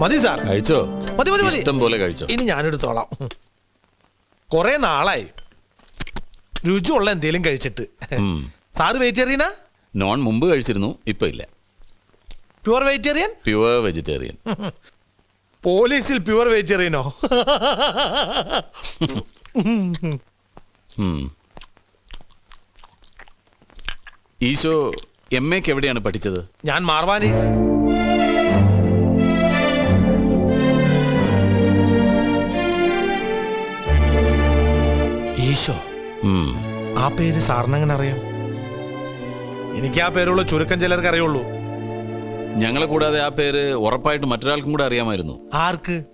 മതി സാർ. കഴിച്ചോ? മതി മതി മതി. ഇഷ്ടം പോലെ കഴിച്ചോ? ഇനി ഞാനെടുത്തോളാം. കുറെ നാളായി. രുചിയുള്ള എന്തേലും കഴിച്ചിട്ട്. ഉം. സാറ് വെജിറ്റേറിയനാ? നോൺ മുമ്പ് കഴിച്ചിരുന്നു ഇപ്പൊ ഇല്ല. Pure vegetarian? Pure vegetarian. പോലീസിൽ പ്യുവർ വെജിറ്റേറിയനോ? ഉം. ഈശോ എം എക്ക് എവിടെയാണ് പഠിച്ചത്? ഞാൻ മാർവാനി ഈശോ. ഉം. ആ പേര് സാറിന് എങ്ങനെ അറിയാം? എനിക്ക് ആ പേരുള്ള ചുരുക്കം ചിലർക്ക് അറിയുള്ളൂ. ഞങ്ങളെ കൂടാതെ ആ പേര് ഉറപ്പായിട്ട് മറ്റൊരാൾക്കും കൂടെ അറിയാമായിരുന്നു. ആർക്ക്?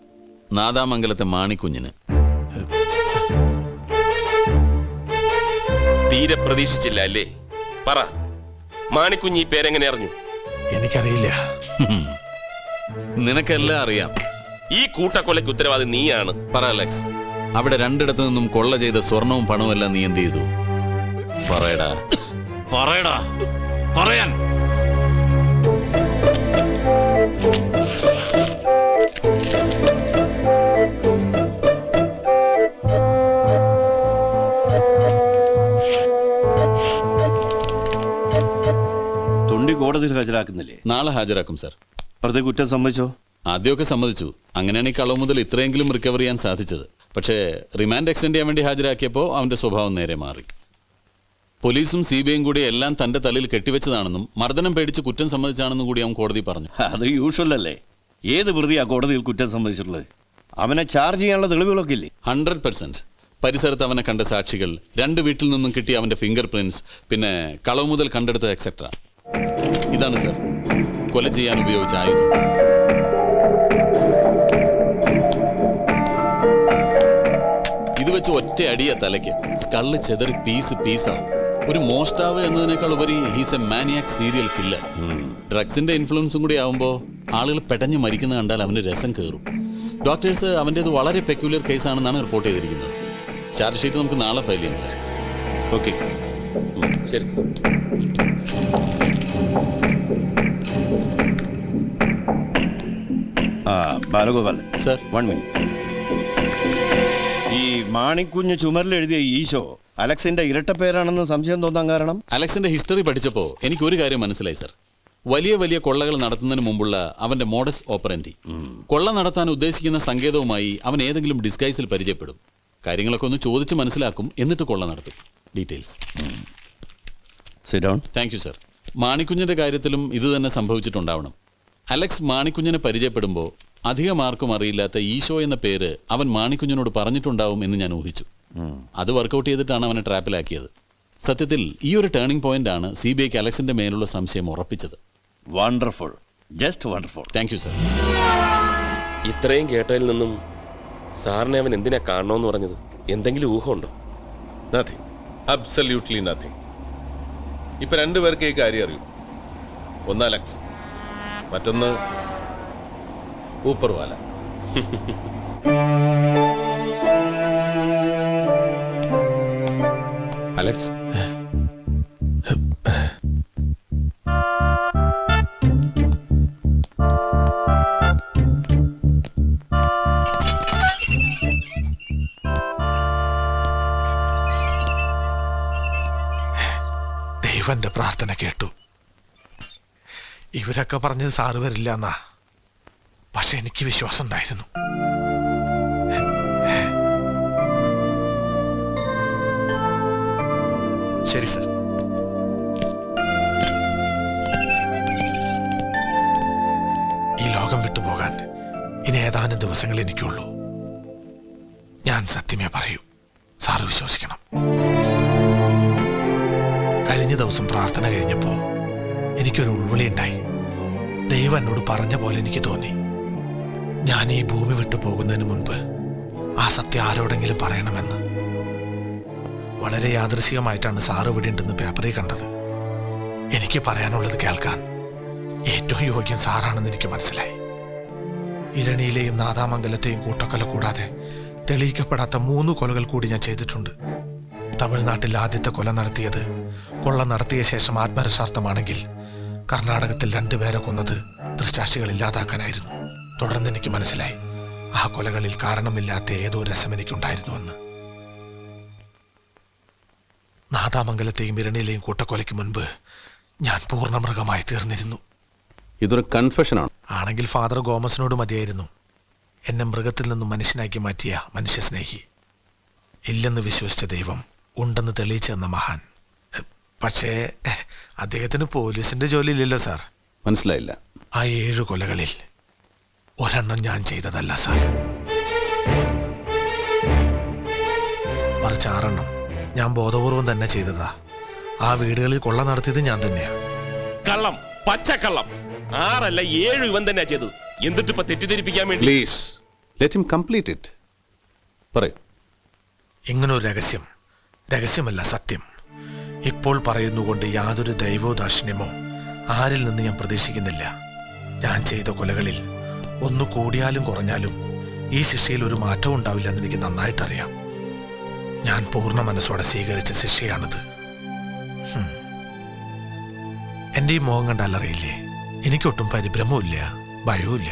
നാദാമംഗലത്തെ മാണിക്കുഞ്ഞിന്. തീരെ പ്രതീക്ഷിച്ചില്ല അല്ലേ? പറ മാണിക്കുഞ്ഞ് ഈ പേരെങ്ങനെ അറിഞ്ഞു? എനിക്കറിയില്ല. നിനക്കെല്ലാം അറിയാം. ഈ കൂട്ടക്കൊലയ്ക്ക് ഉത്തരവാദി നീയാണ്. പറ അലക്സ്. അവിടെ രണ്ടിടത്തു നിന്നും കൊള്ള ചെയ്ത സ്വർണവും പണവും എല്ലാം നീ എന്ത് ചെയ്തു? പറയടാ. പറയടാ. പറയാൻ. തൊണ്ടി കോടതിയിൽ ഹാജരാക്കുന്നില്ലേ? നാളെ ഹാജരാക്കും സർ. പ്രതി കുറ്റം സമ്മതിച്ചോ? ആദ്യമൊക്കെ സമ്മതിച്ചു. അങ്ങനെയാണ് ഈ കളവ് മുതൽ ഇത്രയെങ്കിലും റിക്കവർ ചെയ്യാൻ സാധിച്ചത്. പക്ഷേ റിമാൻഡ് എക്സ്റ്റെൻഡ് ചെയ്യാൻ വേണ്ടി ഹാജരാക്കിയപ്പോൾ അവന്റെ സ്വഭാവം നേരെ മാറി. പോലീസും സി ബി ഐയും കൂടി എല്ലാം തന്റെ തലയിൽ കെട്ടിവെച്ചതാണെന്നും മർദ്ദനം പേടിച്ച് കുറ്റം സമ്മതിച്ചാണെന്നും കൂടി അവൻ കോടതി പറഞ്ഞു. അത് യൂഷ്വൽ അല്ലേ? ഏത് പ്രതിയാ കോടതിയിൽ കുറ്റം സമ്മതിച്ചിട്ടുള്ളത്? അവനെ ചാർജ് ചെയ്യാനുള്ള തെളിവുകളൊക്കെ ഇല്ലേ? ഹൺഡ്രഡ് പെർസെന്റ് പരിസരത്ത് അവനെ കണ്ട സാക്ഷികൾ രണ്ട് വീട്ടിൽ നിന്നും കിട്ടിയ അവന്റെ ഫിംഗർ പ്രിന്റ്സ് പിന്നെ കളവ് മുതൽ കണ്ടെടുത്ത എക്സെട്ര ഇതാണ് സർ കൊല ചെയ്യാൻ ഉപയോഗിച്ച ആയുധം. വെച്ച് ഒറ്റ അടിയ തലയ്ക്ക്. സ്കള്ള് ചെതറി പീസ് പീസാവും ഒരു മോഷ്ടാവ് എന്നതിനേക്കാൾ ഉപരി he's a maniac serial killer ഡ്രഗ്സിന്റെ ഇൻഫ്ലുവൻസും കൂടി ആവുമ്പോൾ ആളുകൾ പെട്ടെന്ന് മരിക്കുന്ന കണ്ടാൽ അവന് രസം കയറും ഡോക്ടേഴ്സ് അവന്റേത് വളരെ പെക്യുലർ കേസാണെന്നാണ് റിപ്പോർട്ട് ചെയ്തിരിക്കുന്നത്. ചാർജ് ഷീറ്റ് നമുക്ക് നാളെ ഫയൽ ചെയ്യാം സാർ ഓക്കെ ശരി സാർ ആ Balagopal. Sir one minute Manikunju ചുമരിലെഴുതിയ Isho അലക്സിന്റെ ഇരട്ട പേരാണെന്ന് സംശയം തോന്നാൻ കാരണം? അലക്സിന്റെ ഹിസ്റ്ററി പഠിച്ചപ്പോൾ എനിക്ക് ഒരു കാര്യം മനസ്സിലായി സർ. വലിയ വലിയ കൊള്ളകൾ നടത്തുന്നതിന് മുമ്പുള്ള അവന്റെ മോഡസ് ഓപ്പറന്റി. കൊള്ള നടത്താൻ ഉദ്ദേശിക്കുന്ന സങ്കേതവുമായി അവൻ ഏതെങ്കിലും ഡിസ്ഗൈസിൽ പരിചയപ്പെടും. കാര്യങ്ങളൊക്കെ ഒന്ന് ചോദിച്ച് മനസ്സിലാക്കും എന്നിട്ട് കൊള്ള നടത്തും. ഡീറ്റെയിൽസ് താങ്ക് യു സർ മാണിക്കുഞ്ഞിന്റെ കാര്യത്തിലും ഇത് തന്നെ സംഭവിച്ചിട്ടുണ്ടാവണം. അലക്സ് മാണിക്കുഞ്ഞിനെ പരിചയപ്പെടുമ്പോൾ അധികം ആർക്കും അറിയില്ലാത്ത ഈശോ എന്ന പേര് അവൻ മാണിക്കുഞ്ഞിനോട് പറഞ്ഞിട്ടുണ്ടാവും എന്ന് ഞാൻ ഊഹിച്ചു. അത് വർക്കൗട്ട് ചെയ്തിട്ടാണ് അവനെ ട്രാപ്പിലാക്കിയത്. സത്യത്തിൽ ഈ ഒരു ടേണിംഗ് പോയിന്റ് ആണ് സി ബി ഐക്ക് അലക്സിന്റെ മേലുള്ള സംശയം ഉറപ്പിച്ചത്. Wonderful just wonderful thank you sir ഇത്രയും കേട്ടതിൽ നിന്നും സാറിനെ അവൻ എന്തിനാ കാണണമെന്ന് പറഞ്ഞത്? എന്തെങ്കിലും ഊഹമുണ്ടോ? നത്തിങ് അബ്സല്യൂട്ട്ലി നത്തിങ് ഇപ്പൊ രണ്ടുപേർക്ക് ഈ കാര്യം അറിയൂ. ഒന്ന് അലക്സ് മറ്റൊന്ന് ഊപ്പർവാല. അലക്സ്. ദൈവന്റെ പ്രാർത്ഥന കേട്ടു. ഇവരൊക്കെ പറഞ്ഞത് സാറ് വരില്ല എന്നാ പക്ഷെ എനിക്ക് വിശ്വാസം ഉണ്ടായിരുന്നു. ശരി സർ. ഈ ലോകം വിട്ടുപോകാൻ ഇനി ഏതാനും ദിവസങ്ങൾ എനിക്കുള്ളൂ. ഞാൻ സത്യമേ പറയൂ സാറ് വിശ്വസിക്കണം. കഴിഞ്ഞ ദിവസം പ്രാർത്ഥന കഴിഞ്ഞപ്പോൾ എനിക്കൊരു ഉൾവിളി ഉണ്ടായി. ദൈവം എന്നോട് പറഞ്ഞ പോലെ എനിക്ക് തോന്നി. ഞാൻ ഈ ഭൂമി വിട്ടു പോകുന്നതിന് മുൻപ് ആ സത്യം ആരോടെങ്കിലും പറയണമെന്ന്. വളരെ യാദൃശികമായിട്ടാണ് സാറ് ഇവിടെ ഉണ്ടെന്ന് പേപ്പറിൽ കണ്ടത്. എനിക്ക് പറയാനുള്ളത് കേൾക്കാൻ ഏറ്റവും യോഗ്യം സാറാണെന്ന് എനിക്ക് മനസ്സിലായി. ഇരണിയിലെയും നാദാമംഗലത്തെയും കൂട്ടക്കൊല കൂടാതെ തെളിയിക്കപ്പെടാത്ത മൂന്ന് കൊലകൾ കൂടി ഞാൻ ചെയ്തിട്ടുണ്ട്. തമിഴ്നാട്ടിൽ ആദ്യത്തെ കൊല നടത്തിയത് കൊള്ള നടത്തിയ ശേഷം ആത്മരക്ഷാർത്ഥമാണെങ്കിൽ കർണാടകത്തിൽ രണ്ടുപേരെ കൊന്നത് ദൃശാക്ഷികൾ ഇല്ലാതാക്കാനായിരുന്നു. തുടർന്ന് എനിക്ക് മനസ്സിലായി. ആ കൊലകളിൽ കാരണമില്ലാത്ത ഏതോ രസം എനിക്കുണ്ടായിരുന്നുവെന്ന് നാദാമംഗലത്തെയും ഇരണിയിലെയും കൂട്ടക്കൊലയ്ക്ക് മുൻപ് ഞാൻ പൂർണ മൃഗമായി തീർന്നിരുന്നു. ഇതൊരു കൺഫെഷനാണ്. ആണെങ്കിൽ ഫാദർ ഗോമസിനോട് മതിയായിരുന്നു. എന്നെ മൃഗത്തിൽ നിന്നും മനുഷ്യനാക്കി മാറ്റിയ മനുഷ്യസ്നേഹി. ഇല്ലെന്ന് വിശ്വസിച്ച ദൈവം ഉണ്ടെന്ന് തെളിയിച്ചു തന്ന മഹാൻ. പക്ഷേ അദ്ദേഹത്തിന് പോലീസിന്റെ ജോലി ഇല്ലല്ലോ സാർ. മനസ്സിലായില്ല. ആ ഏഴു കൊലകളിൽ ഒരെണ്ണം ഞാൻ ചെയ്തതല്ല സാർ. മറിച്ച് ആറെണ്ണം ഞാൻ ബോധപൂർവം തന്നെ ചെയ്തതാ. ആ വീടുകളിൽ കൊള്ള നടത്തിയത് ഞാൻ തന്നെയാണ് കള്ളം പച്ചക്കള്ളം ആറല്ല ഏഴ് ഇവൻ തന്നെയാ ചെയ്തത്. എന്നിട്ട് ഇപ്പൊ തെറ്റിദ്ധരിപ്പിക്കാൻ വേണ്ടി? Please let him complete it പറയൂ. ഇങ്ങനൊരു രഹസ്യം. രഹസ്യമല്ല സത്യം. ഇപ്പോൾ പറയുന്നുകൊണ്ട് യാതൊരു ദൈവോദാക്ഷിണ്യമോ ആരിൽ നിന്ന് ഞാൻ പ്രതീക്ഷിക്കുന്നില്ല. ഞാൻ ചെയ്ത കൊലകളിൽ ഒന്ന് കൂടിയാലും കുറഞ്ഞാലും ഈ ശിക്ഷയിൽ ഒരു മാറ്റവും ഉണ്ടാവില്ലെന്ന് എനിക്ക് നന്നായിട്ടറിയാം. ഞാൻ പൂർണ മനസ്സോടെ സ്വീകരിച്ച ശിക്ഷയാണിത്. എന്റെ ഈ മുഖം കണ്ടാൽ അറിയില്ലേ? എനിക്കൊട്ടും പരിഭ്രമവും ഭയവുമില്ല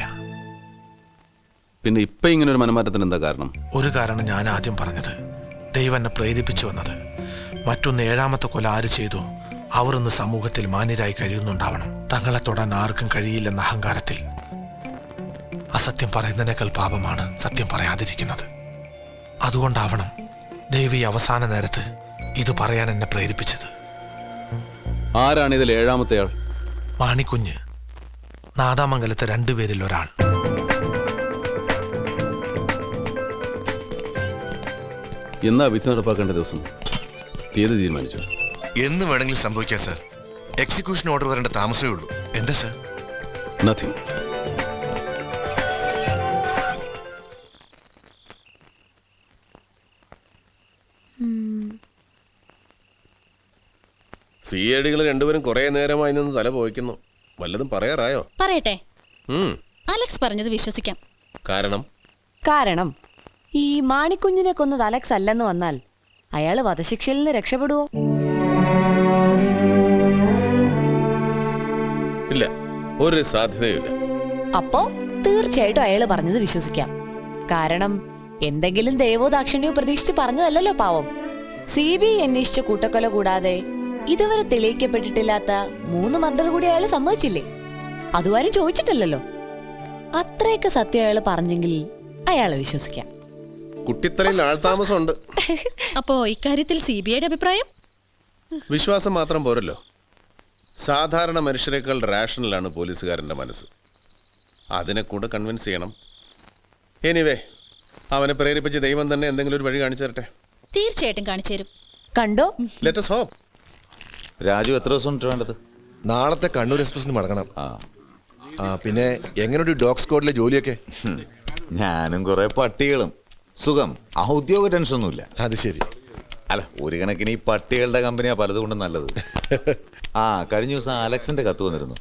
പിന്നെ ഇപ്പൊ ഇങ്ങനെ ഒരു മനമാറ്റത്തിന് എന്താ കാരണം? ഒരു കാരണം ഞാൻ ആദ്യം പറഞ്ഞത് ദൈവം എന്നെ പ്രേരിപ്പിച്ചു വന്നത്. മറ്റൊന്ന് ഏഴാമത്തെ കൊല ആര് ചെയ്തു? അവർ ഇന്ന് സമൂഹത്തിൽ മാന്യരായി കഴിയുന്നുണ്ടാവണം. തങ്ങളെ തൊടാൻ ആർക്കും കഴിയില്ലെന്ന അഹങ്കാരത്തിൽ. അസത്യം പറയുന്നതിനേക്കാൾ പാപമാണ് സത്യം പറയാതിരിക്കുന്നത്. അതുകൊണ്ടാവണം ദേവി അവസാന നേരത്ത് ഇത് പറയാൻ എന്നെ പ്രേരിപ്പിച്ചത്. ആരാണ് ഇതിൽ ഏഴാമത്തെ ആൾ? മാണിക്കുഞ്ഞ് നാദാമംഗലത്തെ രണ്ടുപേരിൽ ഒരാൾ. എന്നാ വിധി നടപ്പാക്കേണ്ട ദിവസം? തീയതി തീരുമാനിച്ചു? എന്ന് വേണമെങ്കിലും സംഭവിക്കാം സാർ. എക്സിക്യൂഷൻ ഓർഡർ വരേണ്ട താമസമേ ഉള്ളൂ. എന്താ സാർ? നത്തിങ് സി ഐ ഡികൾ രണ്ടുപേരും കുറെ നേരമായി നിന്ന് തല പോയിക്കുന്നു. വല്ലതും പറയാറായോ? പറയട്ടെ. ഉം. അലക്സ് പറഞ്ഞത് വിശ്വസിക്കാം. കാരണം? കാരണം ഈ മാണിക്കുഞ്ഞിനെ കൊന്നത് അലക്സ് അല്ലെന്ന് വന്നാൽ അയാൾ വധശിക്ഷയിൽ നിന്ന് രക്ഷപ്പെടുവോ? ഇല്ല ഒരു സാധ്യതയില്ല അപ്പോ തീർച്ചയായിട്ടും അയാൾ പറഞ്ഞത് വിശ്വസിക്കാം. കാരണം എന്തെങ്കിലും ദൈവോ ദാക്ഷിണ്യോ പ്രതീക്ഷിച്ച് പറഞ്ഞതല്ലല്ലോ പാവം. സി ബി ഐ അന്വേഷിച്ച കൂട്ടക്കൊല കൂടാതെ ഇതുവരെ തെളിയിക്കപ്പെട്ടിട്ടില്ലാത്ത മൂന്ന് മർഡർ കൂടി അയാൾ സമ്മതിച്ചില്ലേ? അതുവാരും ചോദിച്ചിട്ടില്ലല്ലോ. അത്രയൊക്കെ സത്യം അയാൾ പറഞ്ഞെങ്കിൽ അയാളെ വിശ്വസിക്കാം. കുട്ടിത്തലയിൽ ആൾതാമസമുണ്ട്. അപ്പോ ഇക്കാര്യത്തിൽ സി ബി ഐയുടെ അഭിപ്രായം? വിശ്വാസം മാത്രം പോരല്ലോ. സാധാരണ മനുഷ്യരെക്കാൾ റാഷണലാണ് പോലീസുകാരന്റെ മനസ്സ്. അതിനെ കൂടെ കൺവിൻസ് ചെയ്യണം. എനിവേ അവനെ പ്രേരിപ്പിച്ച് ദൈവം തന്നെ എന്തെങ്കിലും ഒരു വഴി കാണിച്ചു തരട്ടെ? തീർച്ചയായിട്ടും കാണിച്ചു തരും. കണ്ടോ? ലെറ്റസ് ഹോപ്പ് രാജു എത്ര ദിവസം വേണ്ടത്? നാളത്തെ കണ്ണൂർ എക്സ്പ്രസിന് മടങ്ങണം. ആ. ആ പിന്നെ എങ്ങനെയുണ്ട് ഡോഗ് സ്ക്വാഡിലെ ജോലിയൊക്കെ? ഞാനും കുറെ പട്ടികളും. സുഖം. ഔദ്യോഗിക ടെൻഷൻ ഒന്നുമില്ല അത് ശരി. അല്ല ഒരു കണക്കിന് ഈ പട്ടികളുടെ കമ്പനിയാ പലതുകൊണ്ടും നല്ലത്. ആ കഴിഞ്ഞ ദിവസം അലക്സിന്റെ കത്ത് വന്നിരുന്നു.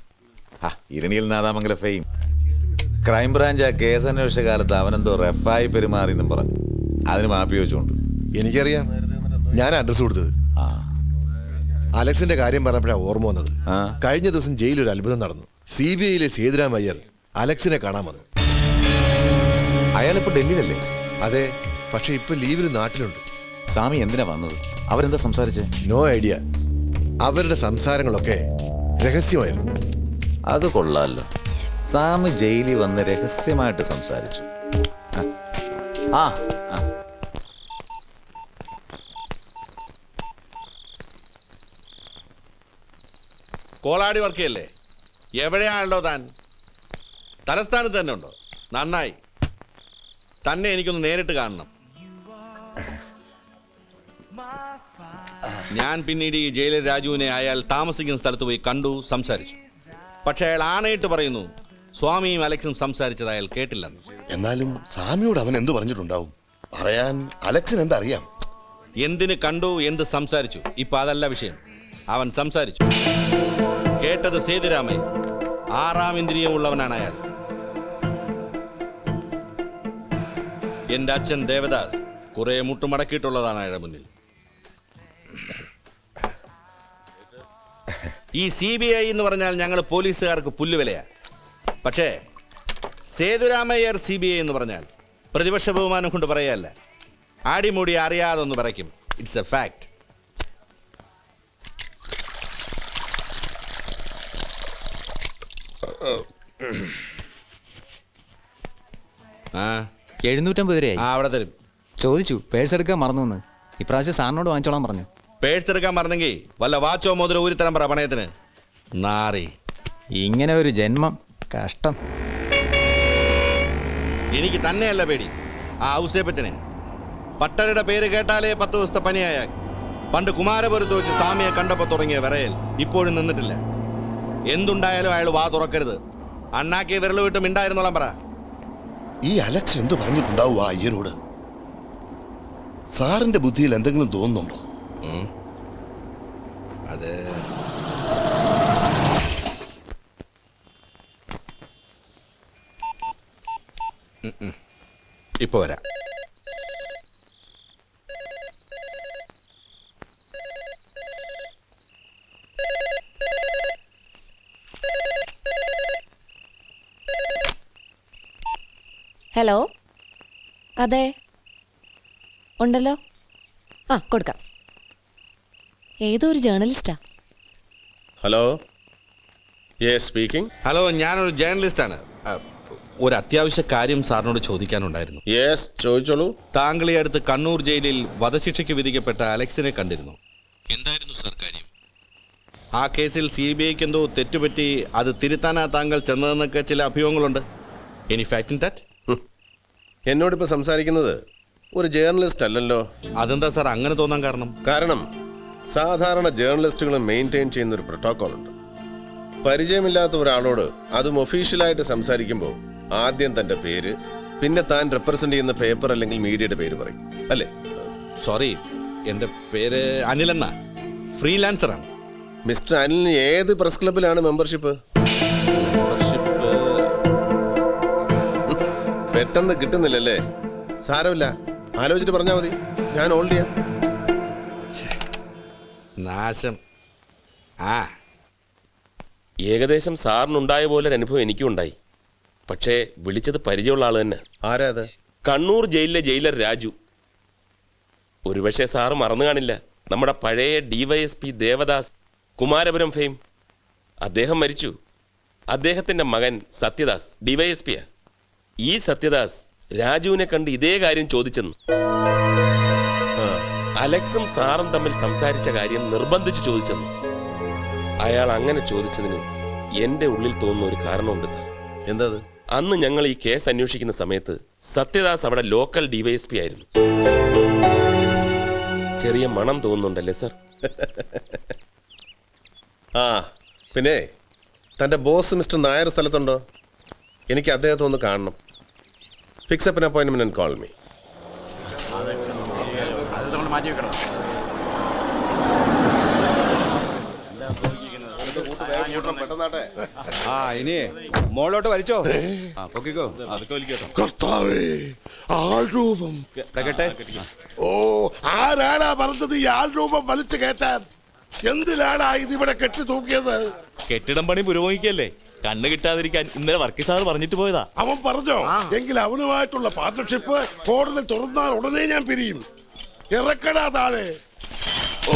ആ ഇരണിയിൽ നാദാമംഗല ഫെയിം. ക്രൈംബ്രാഞ്ച് ആ കേസ് അന്വേഷിച്ച കാലത്ത് അവനെന്തോ റെഫായി പെരുമാറിയെന്നും പറഞ്ഞു. അതിന് മാപ്പി വെച്ചുകൊണ്ട്. എനിക്കറിയാം. ഞാൻ അഡ്രസ് കൊടുത്തത്. അലക്സിന്റെ കാര്യം പറഞ്ഞപ്പോഴാണ് ഓർമ്മ വന്നത്. കഴിഞ്ഞ ദിവസം ജയിലിൽ ഒരു അത്ഭുതം നടന്നു. സി ബി ഐയിലെ സേതുരാം അയ്യർ അലക്സിനെ കാണാൻ വന്നു. അയാളിപ്പോ ഡൽഹിയിലല്ലേ? അതെ പക്ഷെ ഇപ്പൊ ലീവിൽ നാട്ടിലുണ്ട്. സ്വാമി എന്തിനാ വന്നത്? അവരെന്താ സംസാരിച്ചേ? No idea. അവരുടെ സംസാരങ്ങളൊക്കെ രഹസ്യമായിരുന്നു. അത് കൊള്ളാലോ. സാമി ജയിലിൽ വന്ന് രഹസ്യമായിട്ട് സംസാരിച്ചു. ആ ആ. കോളാടി വർക്ക് ചെയ്യല്ലേ എവിടെയാണല്ലോ താൻ? തലസ്ഥാനത്ത് തന്നെ ഉണ്ടോ? നന്നായി. തന്നെ എനിക്കൊന്ന് നേരിട്ട് കാണണം. ഞാൻ പിന്നീട് ഈ ജയിലർ രാജുവിനെ അയാൾ താമസിക്കുന്ന സ്ഥലത്ത് പോയി കണ്ടു സംസാരിച്ചു. പക്ഷെ അയാൾ ആണയിട്ട് പറയുന്നു സ്വാമിയും അലക്സും സംസാരിച്ചത് അയാൾ കേട്ടില്ലെന്ന്. എന്നാലും സ്വാമിയോട് അവൻ എന്തു പറഞ്ഞിട്ടുണ്ടാവും? പറയാൻ അലക്സിന് എന്തറിയാം? എന്തിന് കണ്ടു എന്ത് സംസാരിച്ചു? ഇപ്പൊ അതല്ല വിഷയം. അവൻ സംസാരിച്ചു. കേട്ടത് സേതുരാമയ്യ ആറാം ഇന്ദ്രിയമുള്ളവനാണ് അയാൾ. എന്റെ അച്ഛൻ ദേവദാസ് കുറെ മുട്ടുമടക്കിയിട്ടുള്ളതാണ് അയാളുടെ മുന്നിൽ. ഈ സി ബി ഐ എന്ന് പറഞ്ഞാൽ ഞങ്ങൾ പോലീസുകാർക്ക് പുല്ലുവിലയാ. പക്ഷേ സേതുരാമയ്യർ സി ബി ഐ എന്ന് പറഞ്ഞാൽ പ്രതിപക്ഷ ബഹുമാനം കൊണ്ട് പറയല്ല. ആടിമൂടി അറിയാതെ ഒന്ന് പറയ്ക്കും ഇറ്റ്സ് എ ഫാക്ട് ആ. എഴുന്നൂറ്റമ്പത് രൂപയായി. ആ അവിടെ തരും. ചോദിച്ചു പേഴ്സ് എടുക്കാൻ മറന്നു എന്ന് ഇപ്രാവശ്യം സാറിനോട് വാങ്ങിച്ചോളാൻ പറഞ്ഞു. പേഴ്സ് എടുക്കാൻ മറന്നെങ്കിൽ വല്ല വാച്ചോ മോതിരോ ഊരിത്തരം പറ പണയത്തിന്. നാറി. ഇങ്ങനെ ഒരു ജന്മം കഷ്ടം. എനിക്ക് തന്നെയല്ല പേടി. ആ ഔസേപ്പച്ചനെ. പട്ടരുടെ പേര് കേട്ടാലേ പത്ത് ദിവസത്തെ പനിയായ. പണ്ട് കുമാരപുരത്ത് വെച്ച് സ്വാമിയെ കണ്ടപ്പോൾ തുടങ്ങിയ വിറയൽ ഇപ്പോഴും നിന്നിട്ടില്ല. എന്തുണ്ടായാലും അയാൾ വാ തുറക്കരുത്. അണ്ണാക്കി വിരൽ വിട്ട് മിണ്ടായിരുന്നോളാം പറ. ഈ അലക്സ് എന്തു പറഞ്ഞിട്ടുണ്ടാവും ആ അയ്യരോട്? സാറിന്റെ ബുദ്ധിയിൽ എന്തെങ്കിലും തോന്നുന്നുണ്ടോ? അത്. ഇപ്പൊ വരാം. ഹലോ? അതെ. ഉണ്ടല്ലോ. ആ കൊടുക്കാം. ഏതോ ഒരു ജേർണലിസ്റ്റാ ഹലോ സ്പീക്കിംഗ് ഹലോ ഞാനൊരു ജേർണലിസ്റ്റാണ് ഒരു അത്യാവശ്യ കാര്യം സാറിനോട് ചോദിക്കാനുണ്ടായിരുന്നു. യെസ് ചോദിച്ചോളൂ. താങ്കൾ ഈ അടുത്ത് കണ്ണൂർ ജയിലിൽ വധശിക്ഷയ്ക്ക് വിധിക്കപ്പെട്ട അലക്സിനെ കണ്ടിരുന്നു. എന്തായിരുന്നു സാർ കാര്യം? ആ കേസിൽ സി ബി ഐക്ക് എന്തോ തെറ്റുപറ്റി അത് തിരുത്താനാ താങ്കൾ ചെന്നതെന്നൊക്കെ ചില അഭിയോഗങ്ങളുണ്ട് എനി ഫാക്ട് ഇൻ ദാറ്റ് എന്നോടിപ്പോൾ സംസാരിക്കുന്നത് ഒരു ജേർണലിസ്റ്റ് അല്ലല്ലോ. അതെന്താ സാർ അങ്ങനെ തോന്നാൻ കാരണം? കാരണം സാധാരണ ജേർണലിസ്റ്റുകൾ മെയിന്റെയിൻ ചെയ്യുന്ന ഒരു പ്രോട്ടോകോൾ ഉണ്ട്. പരിചയമില്ലാത്ത ഒരാളോട് അതും ഒഫീഷ്യലായിട്ട് സംസാരിക്കുമ്പോൾ ആദ്യം തന്റെ പേര് പിന്നെ താൻ റെപ്രസെന്റ് ചെയ്യുന്ന പേപ്പർ അല്ലെങ്കിൽ മീഡിയയുടെ പേര് പറയും. അല്ലേ? സോറി എന്റെ പേര് അനിലെന്ന ഫ്രീലാൻസറാണ് മിസ്റ്റർ അനിലിന് ഏത് പ്രസ് ക്ലബിലാണ് മെമ്പർഷിപ്പ് പെട്ടെന്ന് കിട്ടുന്നില്ലല്ലേ? സാരമില്ല. ആലോചിച്ചിട്ട് പറഞ്ഞാൽ മതി. ഞാൻ ഹോൾഡ് ചെയ്യാം. നാശം. ആ. ഏകദേശം സാറിനുണ്ടായ പോലെ ഒരു അനുഭവം എനിക്കും ഉണ്ടായി. പക്ഷേ വിളിച്ചത് പരിചയമുള്ള ആൾ തന്നെ. ആരാ അത്? കണ്ണൂർ ജയിലിലെ ജയിലർ രാജു. ഒരുപക്ഷെ സാറ് മറന്നു കാണില്ല. നമ്മുടെ പഴയ ഡിവൈഎസ്പി ദേവദാസ് കുമാരപുരം ഫെയിം. അദ്ദേഹം മരിച്ചു. അദ്ദേഹത്തിന്റെ മകൻ സത്യദാസ് ഡിവൈഎസ്പിയാ ഈ സത്യദാസ് രാജുവിനെ കണ്ട് ഇതേ കാര്യം ചോദിച്ചെന്ന്. അലക്സും സാറും തമ്മിൽ സംസാരിച്ച കാര്യം നിർബന്ധിച്ച് ചോദിച്ചെന്ന്. അയാൾ അങ്ങനെ ചോദിച്ചതിന് എന്റെ ഉള്ളിൽ തോന്നുന്ന ഒരു കാരണമുണ്ട് സാർ. എന്താ അന്ന് ഞങ്ങൾ ഈ കേസ് അന്വേഷിക്കുന്ന സമയത്ത് സത്യദാസ് അവിടെ ലോക്കൽ ഡിവൈഎസ്പി ആയിരുന്നു. ചെറിയ മണം തോന്നുന്നുണ്ടല്ലേ സാർ? ആ പിന്നെ തന്റെ ബോസ് മിസ്റ്റർ നായർ സ്ഥലത്തുണ്ടോ? എനിക്ക് അദ്ദേഹത്തെ ഒന്ന് കാണണം. ഫിക്സ് അപ്പ് അപ്പോയിൻമെന്റ് ആൻഡ് കോൾ മീ ആ ഇനി മോളോട്ട് വലിച്ചോ. ആ പൊക്കിക്കോ. അതൊക്കെ കർത്താവേ ആൾരൂപം. കേട്ടെ ഓ ആരാടാ പറഞ്ഞത് ഈ ആൾരൂപം വലിച്ചു കയറ്റാൻ? എന്തിനാടാ ഇവിടെ കെട്ടി തൂക്കിയത് കെട്ടിടം പണി പുരോഗമിക്കല്ലേ? കണ്ണ് കിട്ടാതിരിക്കാൻ ഇന്നലെ വർക്കി സാർ പറഞ്ഞിട്ട് പോയതാ. അവൻ പറഞ്ഞോ? എങ്കിൽ അവനുമായിട്ടുള്ള പാർട്ട്ണർഷിപ്പ് കോടതി തുറന്നാൽ ഉടനെ ഞാൻ പിരിയും. ഇറക്കടാ താഴെ. ഓ.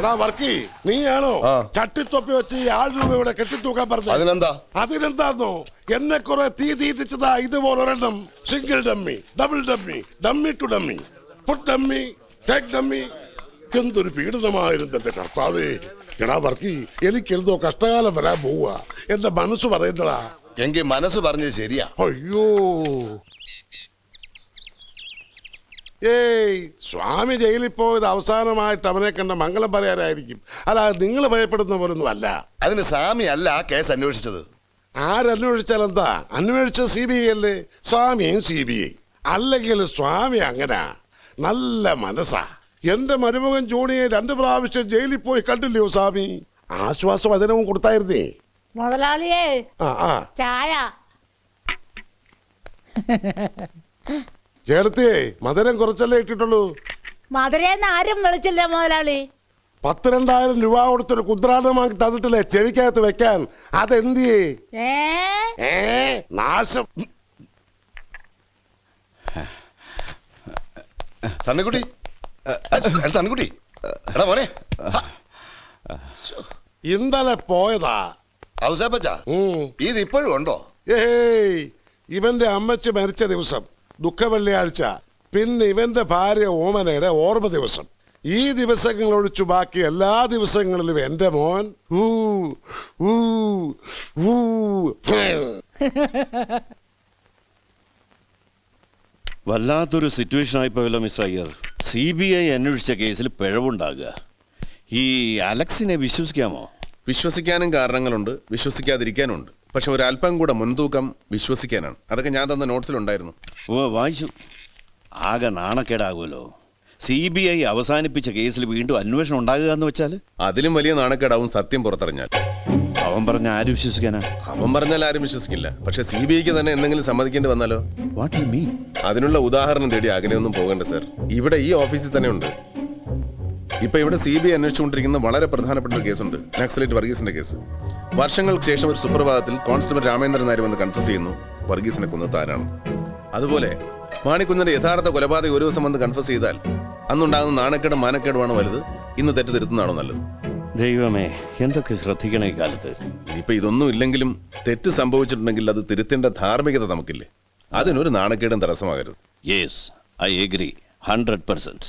എടാ വർക്കി നീയാണോ ചട്ടിത്തൊപ്പി വെച്ച് ഈ ആൾ രൂപ ഇവിടെ കെട്ടിത്തൂക്കാൻ പറഞ്ഞു അതിനെന്താ? അതിനെന്താന്നോ? എന്നെ കുറെ തീ തീറ്റിച്ചതാ ഇതുപോലെ ഒരെണ്ണം. Single dummy double dummy dummy to dummy put dummy take dummy എന്തൊരു പീഡിതമായിരുന്നു എന്റെ കർത്താവേ. എടാ വർക്കി എനിക്ക് എന്തോ കഷ്ടകാലം വരാൻ പോവുക എന്റെ മനസ്സ് പറയുന്നടാ. എങ്കിൽ മനസ്സ് പറഞ്ഞത് ശരിയാ. അയ്യോ. ഏയ് സ്വാമി ജയിലിൽ പോയത് അവസാനമായിട്ട് അവനെ കണ്ട മംഗളം പറയാനായിരിക്കും. അല്ലാതെ നിങ്ങൾ ഭയപ്പെടുന്ന പോലൊന്നും അല്ല. അതിന് സ്വാമി അല്ല ആ കേസ് അന്വേഷിച്ചത്. ആരന്വേഷിച്ചാൽ എന്താ അന്വേഷിച്ചത് സി ബി ഐ അല്ലേ? സ്വാമിയും സി ബി ഐ അല്ലെങ്കിൽ സ്വാമി അങ്ങനെ. നല്ല മനസ്സാ. എന്റെ മരുമകൻ ജോണിയെ രണ്ട് പ്രാവശ്യം ജയിലിൽ പോയി കണ്ടില്ലയോ സ്വാമി? ആശ്വാസവചനവും കൊടുത്തായിരുന്നേ. മുതലാളിയേ ആ ആ. ചായ. ചേട്ടത്തിയേ മധുരം കുറച്ചല്ലേ ഇട്ടിട്ടുള്ളൂ? മധുരേന്ന് ആരും വിളിച്ചില്ല മുതലാളി. പത്ത് രണ്ടായിരം രൂപ കൊടുത്തൊരു കുദ്രാടം വാങ്ങി തന്നിട്ടില്ലേ ചെവിക്കകത്ത് വെക്കാൻ? അതെന്തിയേ? ഏ? നാശം. എടാ മോനെ. ഇന്നലെ പോയതാ. ഔസേപ്പച്ച ഉം. ഇത് ഇപ്പോഴും ഉണ്ടോ? ഏയ് ഇവന്റെ അമ്മച്ചി മരിച്ച ദിവസം ദുഃഖ വെള്ളിയാഴ്ച പിന്നെ ഇവന്റെ ഭാര്യ ഓമനയുടെ ഓർമ്മ ദിവസം. ഈ ദിവസങ്ങൾ ഒഴിച്ചു ബാക്കി എല്ലാ ദിവസങ്ങളിലും എന്റെ മോൻ. ഊ, ഊ, ഊ. വല്ലാത്തൊരു situation ആയിപ്പോയല്ലോ mister Iyer. C B I അന്വേഷിച്ച കേസിൽ പിഴവുണ്ടാകുക. ഈ അലക്സിനെ വിശ്വസിക്കാമോ? വിശ്വസിക്കാനും കാരണങ്ങളുണ്ട് വിശ്വസിക്കാതിരിക്കാനുണ്ട്. പക്ഷെ ഒരല്പം കൂടെ മുൻതൂക്കം വിശ്വസിക്കാനാണ്. അതൊക്കെ ഞാൻ തന്ന നോട്ട്സിലുണ്ടായിരുന്നു ഓ വായിച്ചു. ആകെ നാണക്കേടാകുമല്ലോ. സി ബി ഐ അവസാനിപ്പിച്ച കേസിൽ വീണ്ടും അന്വേഷണം ഉണ്ടാകുക എന്ന് വെച്ചാൽ അതിലും വലിയ നാണക്കേടാവും സത്യം പുറത്തറിഞ്ഞാൽ. അവൻ പറഞ്ഞ ആര് വിശ്വസിക്കാനാ? അവൻ പറഞ്ഞാൽ ആരും വിശ്വസിക്കില്ല. പക്ഷെ സി ബി ഐക്ക് തന്നെ എന്തെങ്കിലും സമ്മതിക്കേണ്ടി വന്നാലോ? വാട്ട് യു മീൻ അതിനുള്ള ഉദാഹരണം തേടി അകലെയൊന്നും പോകണ്ട സർ. ഇവിടെ ഈ ഓഫീസിൽ തന്നെ ഉണ്ട്. ഇപ്പൊ ഇവിടെ സി ബി ഐ അന്വേഷിച്ചുകൊണ്ടിരിക്കുന്ന വളരെ പ്രധാനപ്പെട്ട ഒരു കേസുണ്ട്. നക്സലേറ്റ് വർഗീസിന്റെ കേസ്. വർഷങ്ങൾക്ക് ശേഷം ഒരു സുപ്രഭാതത്തിൽ കോൺസ്റ്റബിൾ രാമേന്ദ്രൻ നായർ വന്ന് കൺഫ്യൂസ് ചെയ്യുന്നു. വർഗീസിനെ കൊന്ന താനാണ് അതുപോലെ മാണിക്കുഞ്ഞിന്റെ യഥാർത്ഥ കൊലപാതകം ഒരു ദിവസം വന്ന് കൺഫ്യൂസ് ചെയ്താൽ അന്നുണ്ടാകുന്ന നാണക്കേടും മാനക്കേടുമാണ് വലുത്. ഇന്ന് തെറ്റ് തിരുത്തുന്നതാണോ നല്ലത്? ദൈവമേ എന്തൊക്കെ ശ്രദ്ധിക്കണേ ഈ കാലത്ത്? ഇനിയിപ്പോ ഇതൊന്നും ഇല്ലെങ്കിലും തെറ്റ് സംഭവിച്ചിട്ടുണ്ടെങ്കിൽ അത് തിരുത്തേണ്ട ധാർമ്മികത നമുക്കില്ലേ? അതിനൊരു നാണക്കേടും തടസ്സമാകരുത്. Yes I agree hundred percent